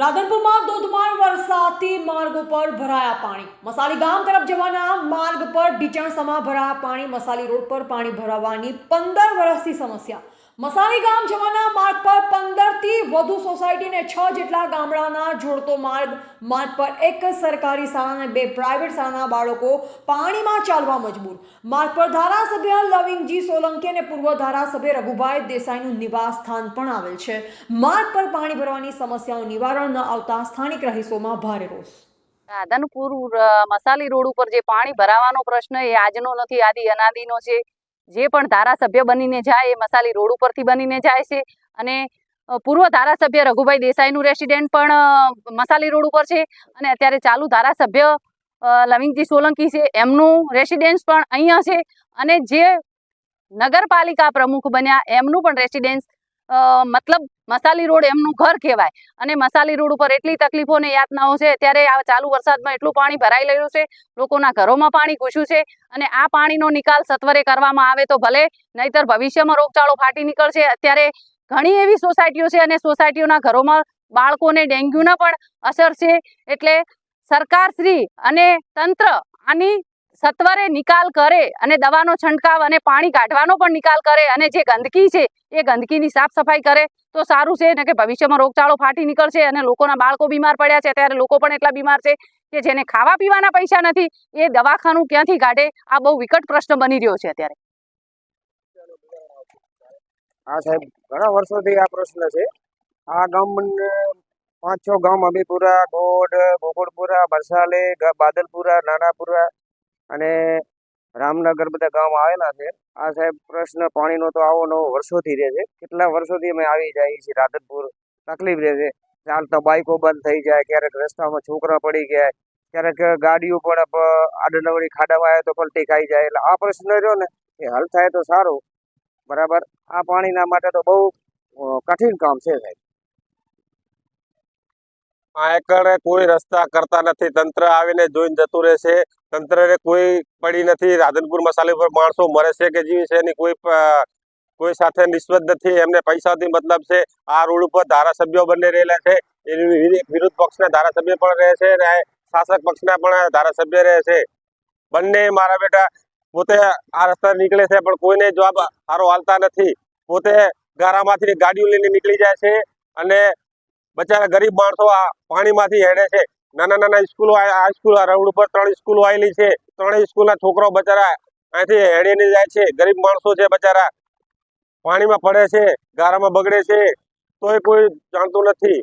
રાધનપુરમાં ધોધમાર વરસાદથી માર્ગ ઉપર ભરાયા પાણી. મસાલી ગામ તરફ જવાના માર્ગ પર ઢીચણસમાં ભરાયા પાણી. મસાલી રોડ પર પાણી ભરાવાની પંદર વર્ષથી સમસ્યા. મસાલી ગામ જવાના માર્ગ પર પંદરથી વધુ સોસાયટી અને છ જેટલા ગામડાના જોડતો માર્ગ માર્ગ પર એક સરકારી શાળા અને બે પ્રાઇવેટ શાળાના બાળકો પાણીમાં ચાલવા મજબૂર. માર્ગ પર ધારાસભ્ય લવિંગજી સોલંકી અને પૂર્વ ધારાસભ્ય રઘુભાઈ દેસાઈનું નિવાસ સ્થાન પણ આવેલ છે. માર્ગ પર પાણી ભરવાની સમસ્યાનું નિવારણ ન આવતા સ્થાનિક રહીશોમાં ભારે રોષ. રાધનપુર મસાલી રોડ ઉપર જે પાણી ભરાવાનો પ્રશ્ન એ આજનો નથી, આદિ અનાદિનો છે. જે પણ ધારાસભ્ય બનીને જાય એ મસાલી રોડ ઉપરથી બનીને જાય છે. અને પૂર્વ ધારાસભ્ય રઘુભાઈ દેસાઈનું રેસિડેન્ટ પણ મસાલી રોડ ઉપર છે. અને અત્યારે ચાલુ ધારાસભ્ય લવિંગજી સોલંકી છે. એમનું રેસિડેન્સ પણ અહીંયા છે. અને જે નગરપાલિકા પ્રમુખ બન્યા, એમનું પણ રેસિડેન્સ મતલબ મસાલી રોડ એમનું ઘર કહેવાય. અને મસાલી રોડ ઉપર એટલી તકલીફો ને યાતનાઓ છે, ત્યારે આ ચાલુ વરસાદમાં એટલું પાણી ભરાઈ રહ્યું છે, લોકોના ઘરોમાં પાણી ઘૂસ્યું છે, અને આ પાણીનો નિકાલ સત્વરે કરવામાં આવે તો ભલે, નહીતર ભવિષ્યમાં રોગચાળો ફાટી નીકળશે. અત્યારે ઘણી એવી સોસાયટીઓ છે અને સોસાયટીઓના ઘરોમાં બાળકોને ડેન્ગ્યુના પણ અસર છે. એટલે સરકારશ્રી અને તંત્ર આની સત્વરે નિકાલ કરે અને દવાનો છંટકાવ અને પાણી કાઢવાનો પણ નિકાલ કરે અને જે ગંદકી છે એ ગંદકીની સાફ સફાઈ કરે, તો સારું છે ને કે ભવિષ્યમાં રોગચાળો ફાટી નીકળશે અને લોકોના બાળકો બીમાર પડ્યા છે, ત્યારે લોકો પણ એટલા બીમાર છે કે જેને ખાવા પીવાના પૈસા નથી, એ દવાખાનું ક્યાંથી કાઢે? આ બહુ વિકટ પ્રશ્ન બની રહ્યો છે અત્યારે. હા, સાહેબ, ઘણા વર્ષોથી આ પ્રશ્ન છે. આ ગામ પાંચ છ ગામ અમીપુરા ગોડ ગોકુળપુરા બરસાલે બાદલપુરા, નાનાપુરા અને રામનગર બધા ગામ આવેલા છે. આ સાહેબ પ્રશ્ન પાણીનો તો આવો નવો વર્ષોથી રહે છે. કેટલા વર્ષોથી અમે આવી જઈએ છીએ, રાધનપુર. તકલીફ રહે છે. ચાલતા બાઈકો બંધ થઈ જાય, ક્યારેક રસ્તામાં છોકરા પડી ગયા, ક્યારેક ગાડીઓ પણ આડનવડી ખાડામાં આવે તો પલટી ખાઈ જાય. એટલે આ પ્રશ્ન રહ્યો ને એ હલ થાય તો સારું. બરાબર? આ પાણીના માટે તો બહુ કઠિન કામ છે સાહેબ. આ એકડે કોઈ રસ્તા કરતા નથી. તંત્ર આવીને જોઈને જતું રહેશે તંત્રને કોઈ પડી નથી. રાધનપુર મસાલા પર માણસો મરે છે કે જીવી છે એની કોઈ કોઈ સાથે નિસ્બત નથી. એમને પૈસાથી મતલબ છે, આ રોડ ઉપર ધારાસભ્યો બંને રહેલા છે. વિરુદ્ધ- વિરુદ્ધ પક્ષના ધારાસભ્ય પણ રહે છે અને શાસક પક્ષના પણ ધારાસભ્ય રહે છે. બંને મારા બેટા પોતે આ રસ્તા નીકળે છે પણ કોઈને જવાબ સારો હાલતા નથી. પોતે ગારામાંથી ગાડીઓ લઈને નીકળી જાય છે અને બચારા ગરીબ માણસો આ પાણીમાંથી હેડે છે. નાના નાના સ્કૂલો આ સ્કૂલ, આ રોડ ઉપર ત્રણ સ્કૂલો આવેલી છે. ત્રણેય સ્કૂલના છોકરાઓ બચારા અહીંથી હેડીને જાય છે. ગરીબ માણસો છે બચારા. પાણીમાં પડે છે, ગારામાં બગડે છે. તોય કોઈ જાણતું નથી.